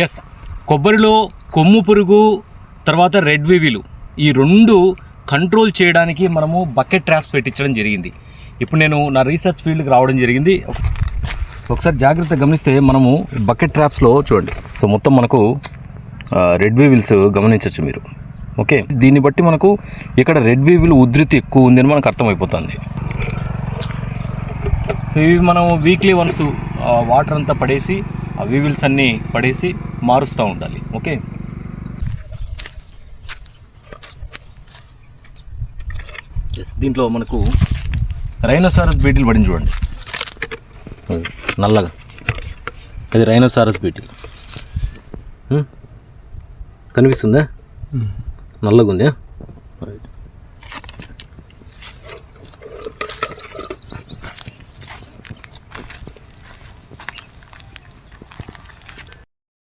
Yes కొబ్బరిలో కొమ్ము పురుగు తర్వాత రెడ్ వివిలు. ఈ రెండు కంట్రోల్ చేయడానికి మనము బకెట్ ట్రాప్స్ పెట్టించడం జరిగింది. ఇప్పుడు నేను నా రీసెర్చ్ ఫీల్డ్కి రావడం జరిగింది. ఒకసారి జాగ్రత్తగా గమనిస్తే మనము బకెట్ ట్రాప్స్లో చూడండి. సో మొత్తం మనకు రెడ్ వీవిల్స్ గమనించవచ్చు మీరు. ఓకే దీన్ని బట్టి మనకు ఇక్కడ రెడ్ వీవిల్ ఉధృతి ఎక్కువ ఉందని మనకు అర్థమైపోతుంది. ఇవి మనం వీక్లీ వన్స్ వాటర్ అంతా పడేసి ఆ వీవిల్స్ అన్నీ పడేసి మారుస్తూ ఉండాలి. ఓకే? ఎస్ దీంట్లో మనకు రైనోసారస్ బీటిల్ పడింది చూడండి. నల్లగా. అది రైనోసారస్ బీటిల్? కనిపిస్తుందా? నల్లగా ఉందా